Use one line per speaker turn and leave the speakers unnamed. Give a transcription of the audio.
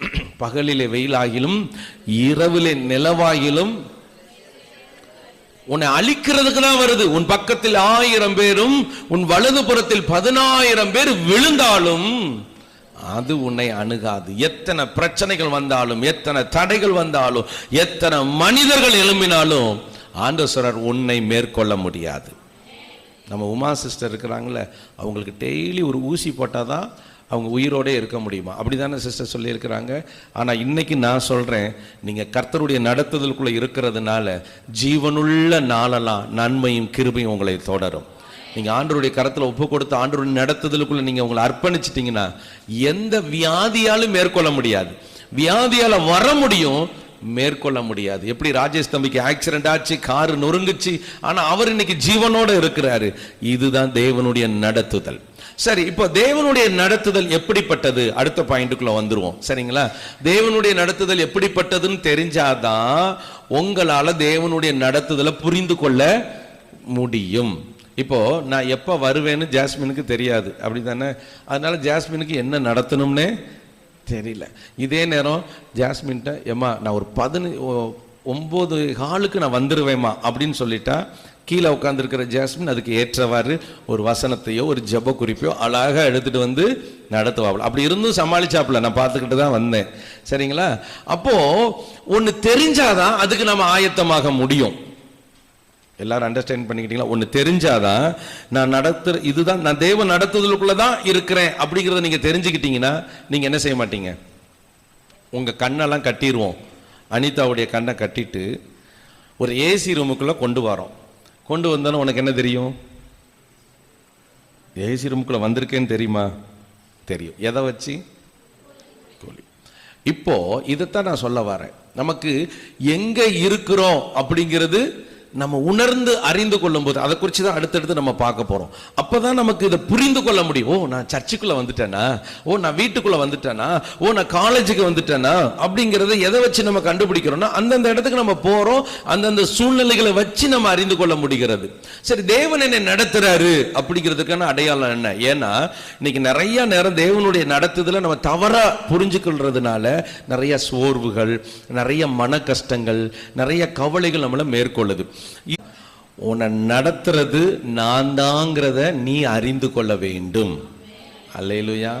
பகலிலே வெயிலாகிலும் இரவிலே நிலவாயிலும் உன்னை அழிக்கிறதுக்கு தான் வருது. உன் பக்கத்தில் ஆயிரம் பேரும் உன் வலது புறத்தில் பதினாயிரம் பேர் விழுந்தாலும் அது உன்னை அணுகாது. எத்தனை பிரச்சனைகள் வந்தாலும் எத்தனை தடைகள் வந்தாலும் எத்தனை மனிதர்கள் எழும்பினாலும் ஆண்டவசரர் உன்னை மேற்கொள்ள முடியாது. நம்ம உமா சிஸ்டர் இருக்கிறாங்களே அவங்களுக்கு டெய்லி ஒரு ஊசி போட்டால் தான் அவங்க உயிரோடே இருக்க முடியுமா? அப்படி தானே சிஸ்டர் சொல்லியிருக்கிறாங்க. ஆனால் இன்றைக்கி நான் சொல்கிறேன் நீங்கள் கர்த்தருடைய நடத்துதலுக்குள்ளே இருக்கிறதுனால ஜீவனுள்ள நாளெல்லாம் நன்மையும் கிருபையும் உங்களை தொடரும். நீங்கள் ஆண்டருடைய கரத்தில் ஒப்பு கொடுத்து ஆண்டருடைய நடத்துதலுக்குள்ளே நீங்கள் உங்களை அர்ப்பணிச்சிட்டிங்கன்னா எந்த வியாதியாலும் மேற்கொள்ள முடியாது. வியாதியால் வர முடியும் மேற்கொள்ள முடியாது. எப்படி ராஜேஷ் தம்பிக்கு ஆக்சிடென்ட் ஆச்சு காரு நொறுங்குச்சு ஆனா அவர் இன்னைக்கு ஜீவனோட இருக்கிறாரு. இதுதான் தேவனுடைய நடத்துதல். சரி இப்போ தேவனுடைய நடத்துதல் எப்படிப்பட்டது? அடுத்த பாயிண்ட்டுக்குள்ள வந்துருவோம். சரிங்களா? தேவனுடைய நடத்துதல் எப்படிப்பட்டதுன்னு தெரிஞ்சாதான் உங்களால தேவனுடைய நடத்துதலை புரிந்து கொள்ள முடியும். இப்போ நான் எப்போ வருவேன்னு ஜாஸ்மினுக்கு தெரியாது. அப்படி தானே அதனால ஜாஸ்மினுக்கு என்ன நடத்தணும்னே தெரியல. இதே நேரம் ஜாஸ்மின்ட்ட ஏம்மா நான் ஒரு பதினு ஒம்பது ஒன்பது ஹாலுக்கு நான் வந்துடுவேம்மா அப்படின்னு சொல்லிட்டா கீழே உட்காந்துருக்கிற ஜாஸ்மின் அதுக்கு ஏற்றவாறு ஒரு வசனத்தையோ ஒரு ஜெப குறிப்பையோ அழகாக எடுத்துகிட்டு வந்து நடத்துவாப்புல அப்படி இருந்தும் சமாளிச்சாப்புல நான் பார்த்துக்கிட்டு தான் வந்தேன். சரிங்களா? அப்போது ஒன்று தெரிஞ்சாதான் அதுக்கு நம்ம ஆயத்தமாக முடியும். எல்லாரும் அண்டர்ஸ்டாண்ட் பண்ணிக்கிட்டீங்களா? ஒன்று தெரிஞ்சாதான் நான் நடத்துற இதுதான் நான் தேவன் நடத்துதலுக்குள்ள தான் இருக்கிறேன் அப்படிங்கிறத நீங்கள் தெரிஞ்சுக்கிட்டீங்கன்னா நீங்கள் என்ன செய்ய மாட்டீங்க? உங்கள் கண்ணெல்லாம் கட்டிடுவோம் அனிதாவுடைய கண்ணை கட்டிட்டு ஒரு ஏசி ரூமுக்குள்ளே கொண்டு வரோம். கொண்டு வந்தோன்னு உனக்கு என்ன தெரியும்? ஏசி ரூமுக்குள்ளே வந்திருக்கேன்னு தெரியுமா? தெரியும். எதை வச்சு? கோழி. இப்போ இதைத்தான் நான் சொல்ல வரேன். நமக்கு எங்கே இருக்கிறோம் அப்படிங்கிறது நம்ம உணர்ந்து அறிந்து கொள்ளும் போது அதை குறித்து தான் அடுத்தடுத்து நம்ம பார்க்க போகிறோம் அப்போ தான் நமக்கு இதை புரிந்து கொள்ள முடியும். ஓ நான் சர்ச்சுக்குள்ளே வந்துட்டேனா? ஓ நான் வீட்டுக்குள்ளே வந்துட்டேனா? ஓ நான் காலேஜுக்கு வந்துட்டேனா? அப்படிங்கிறத எதை வச்சு நம்ம கண்டுபிடிக்கிறோம்னா அந்தந்த இடத்துக்கு நம்ம போகிறோம் அந்தந்த சூழ்நிலைகளை வச்சு நம்ம அறிந்து கொள்ள முடிகிறது. சரி தேவன் என்னை நடத்துகிறாரு அப்படிங்கிறதுக்கான அடையாளம் என்ன? ஏன்னா இன்னைக்கு நிறைய நேரம் தேவனுடைய நடத்துதல நம்ம தவறாக புரிஞ்சுக்கொள்றதுனால நிறைய சோர்வுகள் நிறைய மன கஷ்டங்கள் நிறைய கவலைகள் நம்மளை மேற்கொள்ளுது. உன்னை நடத்துறது நான் தாங்கிறத நீ அறிந்து கொள்ள வேண்டும். அல்லையிலுயா